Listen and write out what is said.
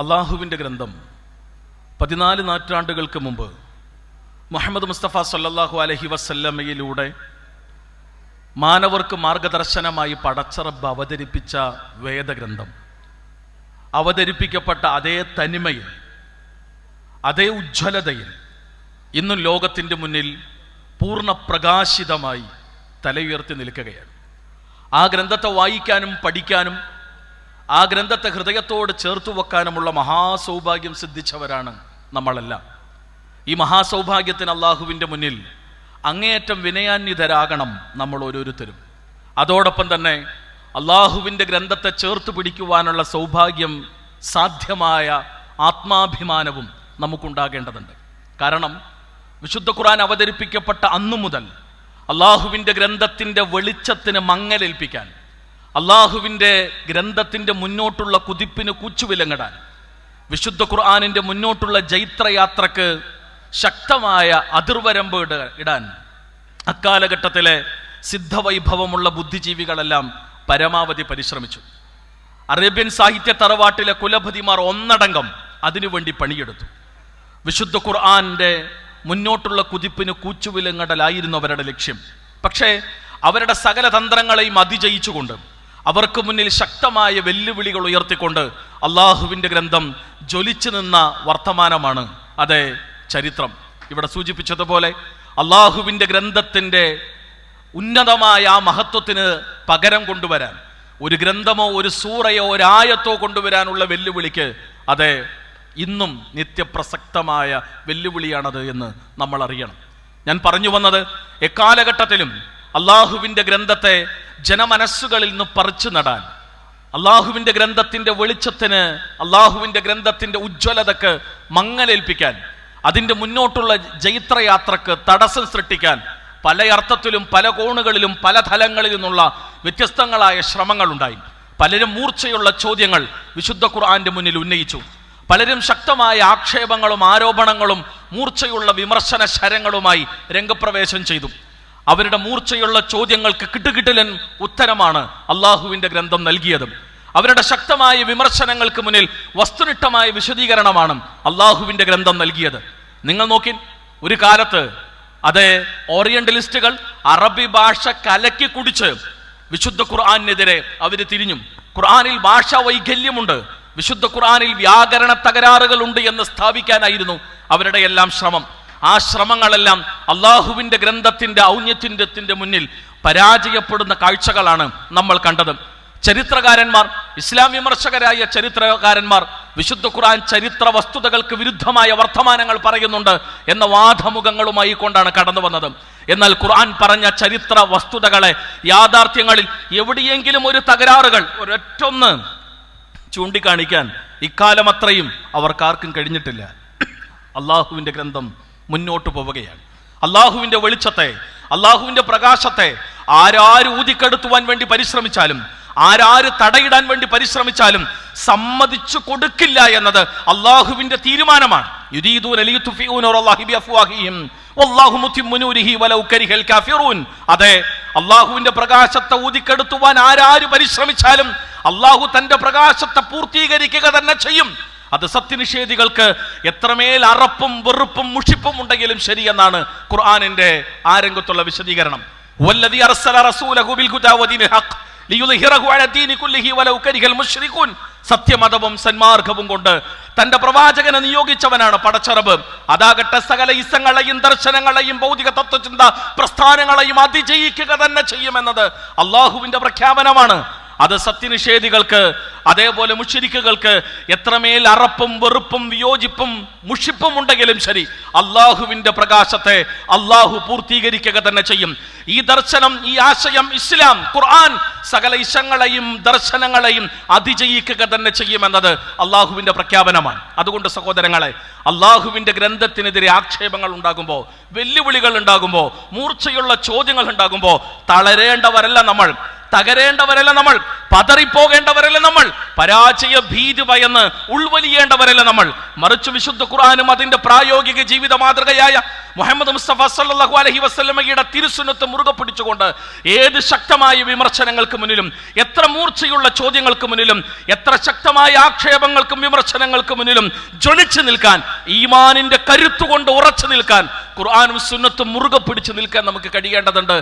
അള്ളാഹുവിന്റെ ഗ്രന്ഥം പതിനാല് നൂറ്റാണ്ടുകൾക്ക് മുമ്പ് മുഹമ്മദ് മുസ്തഫ സല്ലാഹു അലഹി വസല്ലമയിലൂടെ മാനവർക്ക് മാർഗദർശനമായി പടച്ചറബ് അവതരിപ്പിച്ച വേദഗ്രന്ഥം. അവതരിപ്പിക്കപ്പെട്ട അതേ തനിമയിൽ അതേ ഉജ്ജ്വലതയിൽ ഇന്നും ലോകത്തിന്റെ മുന്നിൽ പൂർണ പ്രകാശിതമായി തലയുയർത്തി നിൽക്കുകയാണ്. ആ ഗ്രന്ഥത്തെ വായിക്കാനും പഠിക്കാനും ആ ഗ്രന്ഥത്തെ ഹൃദയത്തോട് ചേർത്തു വെക്കാനുമുള്ള മഹാസൗഭാഗ്യം സിദ്ധിച്ചവരാണ് നമ്മളെല്ലാം. ഈ മഹാസൗഭാഗ്യത്തിന് അള്ളാഹുവിന്റെ മുന്നിൽ അങ്ങേയറ്റം വിനയാന്യതരാകണം നമ്മൾ ഓരോരുത്തരും. അതോടൊപ്പം തന്നെ അള്ളാഹുവിന്റെ ഗ്രന്ഥത്തെ ചേർത്ത് പിടിക്കുവാനുള്ള സൗഭാഗ്യം സാധ്യമായ ആത്മാഭിമാനവും നമുക്കുണ്ടാകേണ്ടതുണ്ട്. കാരണം വിശുദ്ധ ഖുർആൻ അവതരിപ്പിക്കപ്പെട്ട അന്നു മുതൽ അള്ളാഹുവിന്റെ ഗ്രന്ഥത്തിന്റെ വെളിച്ചത്തിന് മങ്ങലേൽപ്പിക്കാൻ അള്ളാഹുവിന്റെ ഗ്രന്ഥത്തിന്റെ മുന്നോട്ടുള്ള കുതിപ്പിന് കൂച്ചുവിലങ്ങിടാൻ വിശുദ്ധ ഖുർആാനിന്റെ മുന്നോട്ടുള്ള ജൈത്രയാത്രക്ക് ശക്തമായ അതിർവരമ്പ് ഇട- ഇടാൻ അക്കാലഘട്ടത്തിലെ സിദ്ധവൈഭവമുള്ള ബുദ്ധിജീവികളെല്ലാം പരമാവധി പരിശ്രമിച്ചു. അറേബ്യൻ സാഹിത്യ തറവാട്ടിലെ കുലപതിമാർ ഒന്നടങ്കം അതിനുവേണ്ടി പണിയെടുത്തു. വിശുദ്ധ ഖുർആാന്റെ മുന്നോട്ടുള്ള കുതിപ്പിന് കൂച്ചുവിലങ്ങടലായിരുന്നു അവരുടെ ലക്ഷ്യം. പക്ഷേ അവരുടെ സകല തന്ത്രങ്ങളെയും അതിജയിച്ചുകൊണ്ട് അവർക്ക് മുന്നിൽ ശക്തമായ വെല്ലുവിളികൾ ഉയർത്തിക്കൊണ്ട് അള്ളാഹുവിന്റെ ഗ്രന്ഥം ജ്വലിച്ചു നിന്ന വർത്തമാനമാണ്. അതെ ചരിത്രം. ഇവിടെ സൂചിപ്പിച്ചതുപോലെ അള്ളാഹുവിന്റെ ഗ്രന്ഥത്തിന്റെ ഉന്നതമായ ആ മഹത്വത്തിന് പകരം കൊണ്ടുവരാൻ ഒരു ഗ്രന്ഥമോ ഒരു സൂറയോ ഒരു ആയത്തോ കൊണ്ടുവരാനുള്ള വെല്ലുവിളിക്ക് അതെ ഇന്നും നിത്യപ്രസക്തമായ വെല്ലുവിളിയാണത് എന്ന് നമ്മൾ അറിയണം. ഞാൻ പറഞ്ഞു വന്നത് എക്കാലഘട്ടത്തിലും അള്ളാഹുവിന്റെ ഗ്രന്ഥത്തെ ജനമനസ്സുകളിൽ നിന്ന് പറിച്ചു നടാൻ. അള്ളാഹുവിന്റെ ഗ്രന്ഥത്തിന്റെ വെളിച്ചത്തിന് അള്ളാഹുവിന്റെ ഗ്രന്ഥത്തിന്റെ ഉജ്ജ്വലതക്ക് മങ്ങലേൽപ്പിക്കാൻ അതിന്റെ മുന്നോട്ടുള്ള ജൈത്രയാത്രക്ക് തടസ്സം സൃഷ്ടിക്കാൻ പല അർത്ഥത്തിലും പല കോണുകളിലും പല തലങ്ങളിൽ നിന്നുള്ള വ്യത്യസ്തങ്ങളായ ശ്രമങ്ങളുണ്ടായി. പലരും മൂർച്ചയുള്ള ചോദ്യങ്ങൾ വിശുദ്ധ ഖുർആന്റെ മുന്നിൽ ഉന്നയിച്ചു. പലരും ശക്തമായ ആക്ഷേപങ്ങളും ആരോപണങ്ങളും മൂർച്ചയുള്ള വിമർശന ശരങ്ങളുമായി രംഗപ്രവേശം ചെയ്തു. അവരുടെ മൂർച്ചയുള്ള ചോദ്യങ്ങൾക്ക് കിട്ടുകിട്ടലൻ ഉത്തരമാണ് അള്ളാഹുവിന്റെ ഗ്രന്ഥം നൽകിയതും. അവരുടെ ശക്തമായ വിമർശനങ്ങൾക്ക് മുന്നിൽ വസ്തുനിഷ്ഠമായ വിശദീകരണമാണ് അള്ളാഹുവിന്റെ ഗ്രന്ഥം നൽകിയത്. നിങ്ങൾ നോക്കി ഒരു കാലത്ത് അതെ ഓറിയന്റലിസ്റ്റുകൾ അറബി ഭാഷ കലക്കി കുടിച്ച് വിശുദ്ധ ഖുർആാനെതിരെ അവർ തിരിഞ്ഞു. ഖുർആാനിൽ ഭാഷ വൈകല്യമുണ്ട്. വിശുദ്ധ ഖുർആാനിൽ വ്യാകരണ തകരാറുകളുണ്ട് എന്ന് സ്ഥാപിക്കാനായിരുന്നു അവരുടെ എല്ലാം ശ്രമം. ആ ശ്രമങ്ങളെല്ലാം അള്ളാഹുവിന്റെ ഗ്രന്ഥത്തിന്റെ ഔന്നത്തിന്റെ മുന്നിൽ പരാജയപ്പെടുന്ന കാഴ്ചകളാണ് നമ്മൾ കണ്ടത്. ചരിത്രകാരന്മാർ ഇസ്ലാം വിമർശകരായ ചരിത്രകാരന്മാർ വിശുദ്ധ ഖുർആൻ ചരിത്ര വസ്തുതകൾക്ക് വിരുദ്ധമായ വർത്തമാനങ്ങൾ പറയുന്നുണ്ട് എന്ന വാദമുഖങ്ങളുമായി കൊണ്ടാണ് കടന്നു വന്നത്. എന്നാൽ ഖുർആൻ പറഞ്ഞ ചരിത്ര വസ്തുതകളെ യാഥാർത്ഥ്യങ്ങളിൽ എവിടെയെങ്കിലും ഒരു തകരാറുകൾ ഒരൊറ്റൊന്ന് ചൂണ്ടിക്കാണിക്കാൻ ഇക്കാലം അത്രയും അവർക്കാർക്കും കഴിഞ്ഞിട്ടില്ല. അള്ളാഹുവിന്റെ ഗ്രന്ഥം മുന്നോട്ട് പോവുകയാണ്. അള്ളാഹുവിന്റെ വെളിച്ചത്തെ അള്ളാഹുവിന്റെ പ്രകാശത്തെ ആരാര് ഊതിക്കെടുത്തുവാൻ വേണ്ടി പരിശ്രമിച്ചാലും ആരാര് തടയിടാൻ വേണ്ടി പരിശ്രമിച്ചാലും സമ്മതിച്ചു കൊടുക്കില്ല എന്നത് അള്ളാഹുവിന്റെ തീരുമാനമാണ്. അതെ അള്ളാഹുവിന്റെ പ്രകാശത്തെ ഊതിക്കെടുത്തുവാൻ ആരാര് പരിശ്രമിച്ചാലും അള്ളാഹു തന്റെ പ്രകാശത്തെ പൂർത്തീകരിക്കുക തന്നെ ചെയ്യും. അത് സത്യനിഷേധികൾക്ക് എത്രമേൽ അറപ്പും വെറുപ്പും മുഷിപ്പും ഉണ്ടെങ്കിലും ശരിയെന്നാണ് ഖുർആാനിന്റെ ആ രംഗത്തുള്ള വിശദീകരണം. സത്യമതവും സന്മാർഗവും കൊണ്ട് തന്റെ പ്രവാചകനെ നിയോഗിച്ചവനാണ് പടച്ചറബ്. അതാകട്ടെ സകല ഇസങ്ങളെയും ദർശനങ്ങളെയും ഭൗതിക തത്വചിന്ത പ്രസ്ഥാനങ്ങളെയും അതിജയിക്കുക തന്നെ ചെയ്യുമെന്നത് അള്ളാഹുവിന്റെ പ്രഖ്യാപനമാണ്. അത് സത്യനിഷേധികൾക്ക് അതേപോലെ മുഷിരിക്കുകൾക്ക് എത്രമേൽ അറപ്പും വെറുപ്പും വിയോജിപ്പും മുഷിപ്പും ഉണ്ടെങ്കിലും ശരി അള്ളാഹുവിന്റെ പ്രകാശത്തെ അള്ളാഹു പൂർത്തീകരിക്കുക തന്നെ ചെയ്യും. ഈ ദർശനം ഈ ആശയം ഇസ്ലാം ഖുർആൻ സകല ഇശങ്ങളെയും ദർശനങ്ങളെയും അതിജയിക്കുക തന്നെ ചെയ്യുമെന്നത് അള്ളാഹുവിന്റെ പ്രഖ്യാപനമാണ്. അതുകൊണ്ട് സഹോദരങ്ങളെ അള്ളാഹുവിന്റെ ഗ്രന്ഥത്തിനെതിരെ ആക്ഷേപങ്ങൾ ഉണ്ടാകുമ്പോൾ വെല്ലുവിളികൾ ഉണ്ടാകുമ്പോൾ മൂർച്ചയുള്ള ചോദ്യങ്ങൾ ഉണ്ടാകുമ്പോൾ തളരേണ്ടവരല്ല നമ്മൾ. തകരേണ്ടവരല്ല നമ്മൾ പതറിപ്പോകേണ്ടവരല്ല നമ്മൾ പരാജയ ഭീതി ഭയന്ന് ഉൾവലിയേണ്ടവരല്ല നമ്മൾ. മറിച്ച് വിശുദ്ധ ഖുർആാനും അതിന്റെ പ്രായോഗിക ജീവിത മാതൃകയായ മുഹമ്മദ് മുസ്തഫ സല്ലാഹു അലഹി വസല്ലമയുടെ തിരുസുന്നത്ത് മുറുകെ പിടിച്ചുകൊണ്ട് ഏത് ശക്തമായ വിമർശനങ്ങൾക്ക് മുന്നിലും എത്ര മൂർച്ചയുള്ള ചോദ്യങ്ങൾക്ക് മുന്നിലും എത്ര ശക്തമായ ആക്ഷേപങ്ങൾക്കും വിമർശനങ്ങൾക്ക് മുന്നിലും ജ്വലിച്ചു നിൽക്കാൻ ഈമാനിന്റെ കരുത്തുകൊണ്ട് ഉറച്ചു നിൽക്കാൻ ഖുർആാനും സുന്നത്തും മുറുകെ പിടിച്ചു നിൽക്കാൻ നമുക്ക് കഴിയേണ്ടതുണ്ട്.